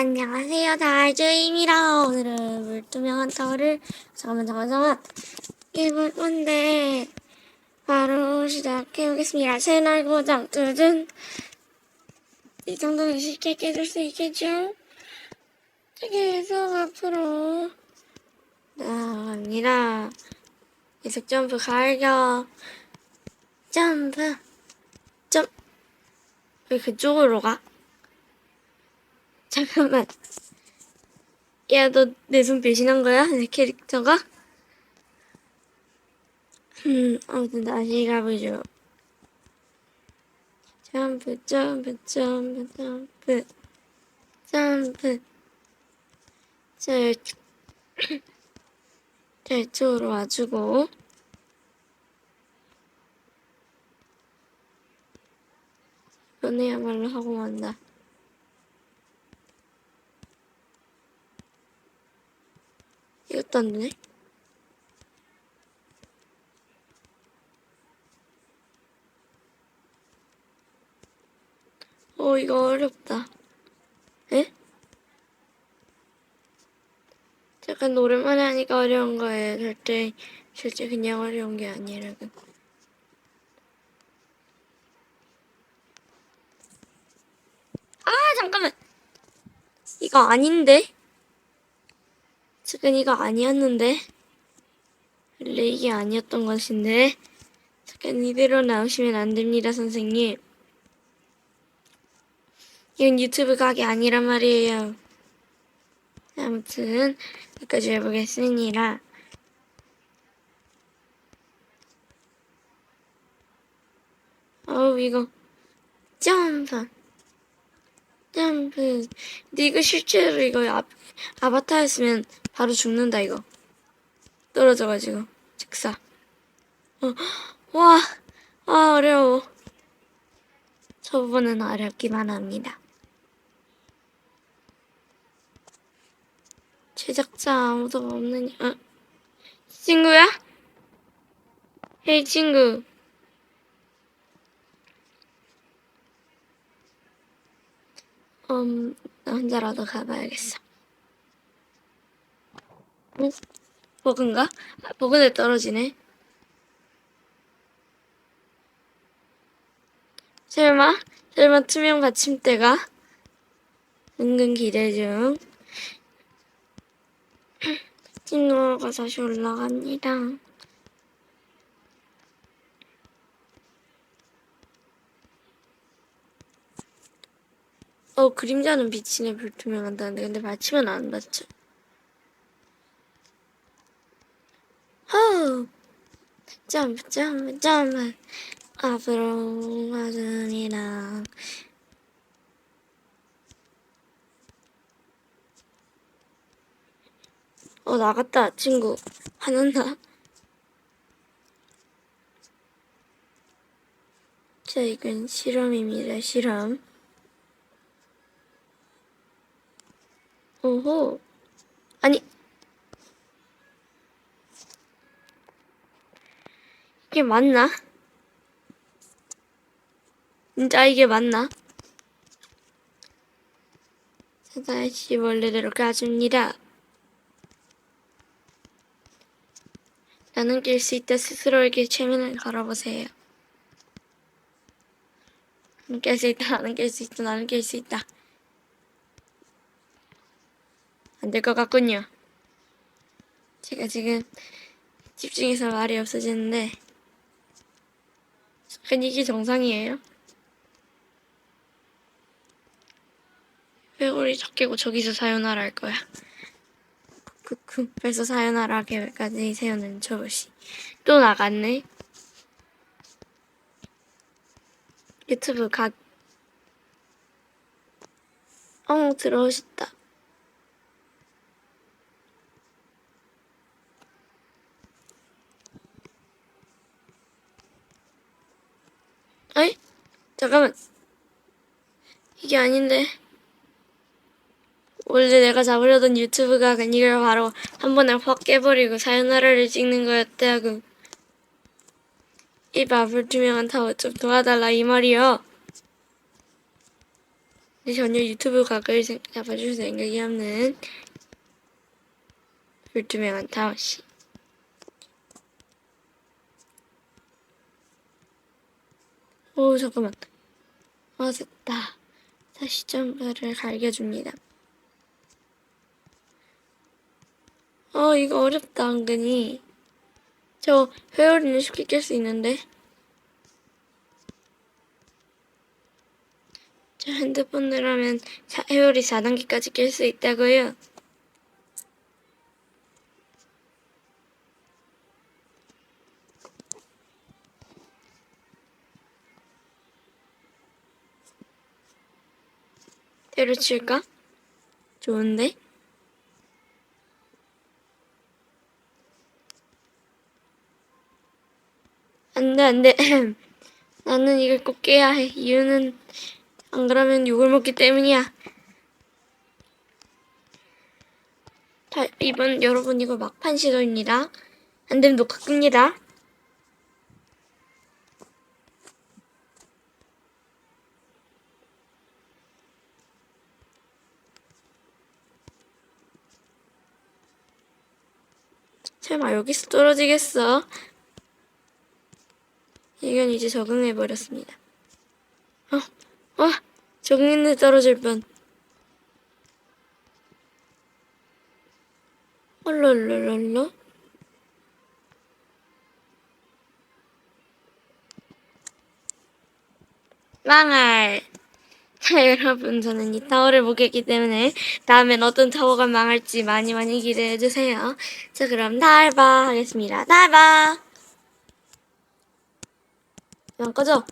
안녕하세요. 달주입니다. 오늘은 물투명한 타워를 잠깐만 잠깐만 잠깐만. 해볼 건데 바로 시작해보겠습니다. 새날 고장 뚜둔. 이 정도는 쉽게 깨줄 수 있겠죠? 계속 앞으로 나갑니다. 계속 점프 갈겨. 점프. 점. 왜 그쪽으로 가? 잠깐만. 야, 너 내 손 배신한 거야? 내 캐릭터가? 음, 아무튼 다시 가보죠. 점프, 점프, 점프, 점프, 점프. 자, 자, 이쪽으로 와주고. 이번에야말로 하고 만다. 이것도 안 되네. 어, 이거 어렵다. 에? 잠깐 오랜만에 하니까 어려운 거예요. 절대, 실제 그냥 어려운 게 아니라. 아, 잠깐만. 이거 아닌데? 이거 아니었는데. 원래 이게 아니었던 것인데. 잠깐 이대로 나오시면 안 됩니다 선생님. 이건 유튜브 각이 아니란 말이에요. 아무튼 여기까지 해보겠습니다. 어우 이거 점 프 점프 근데 이거 실제로 이거 아, 아바타였으면 바로 죽는다 이거. 떨어져가지고 즉사. 어, 와, 아 어려워. 저 부분은 어렵기만 합니다. 제작자 아무도 없느냐 어? 친구야? 헤이 친구 음, 나 혼자라도 가봐야겠어 응? 버그인가? 아, 버그에 떨어지네. 설마? 설마 투명 받침대가? 은근 기대 중. 친구가 다시 올라갑니다. 어, 그림자는 비치네 불투명한다는데 근데 받치면 안 받죠. 호! 점프, 점프, 점프. 앞으로 가슴이랑. 어, 나갔다, 친구. 화난다. 자, 이건 실험입니다, 실험. 오호. 아니, 이게 맞나? 진짜 이게 맞나? 자, 다시 원래대로 가줍니다. 나는 깰수 있다 스스로에게 최면을 걸어보세요. 나는 깰수 있다, 나는 깰수 있다, 나는 깰수 있다. 안 될 것 같군요. 제가 지금 집중해서 말이 없어지는데 약간 이게 정상이에요? 왜 우리 적개고 저기서 사요나라 할 거야? 쿠쿠 벌써 사요나라 계획까지 세우는 조시 또 나갔네 유튜브 각 어, 들어오셨다. 어이? 잠깐만. 이게 아닌데. 원래 내가 잡으려던 유튜브가 이걸 바로 한 번에 확 깨버리고 사요나라를 찍는 거였다고. 이 마블 투명한 타워 좀 도와달라 이 말이요. 전혀 유튜브 각을 생- 잡아줄 생각이 없는 불투명한 타워씨. 오, 잠깐만. 아, 됐다. 다시 점프를 갈겨줍니다. 어, 이거 어렵다, 은근히. 저 회오리는 쉽게 깰 수 있는데. 저 핸드폰으로 하면 사- 회오리 4단계까지 깰 수 있다고요? 때려칠까? 좋은데? 안 돼, 안 돼. 나는 이걸 꼭 깨야 해. 이유는 안 그러면 욕을 먹기 때문이야. 자, 이번 여러분 이거 막판 시도입니다. 안 되면 녹화 끕니다. 설마 여기서 떨어지겠어? 이건 이제 적응해버렸습니다. 어, 어, 적응했는데 떨어질 뻔. 헐rolrolrol로? 망할. 자, 여러분, 저는 이 타워를 보겠기 때문에 다음엔 어떤 타워가 망할지 많이 많이 기대해주세요. 자, 그럼 다알바 하겠습니다. 다알바! 안 꺼져.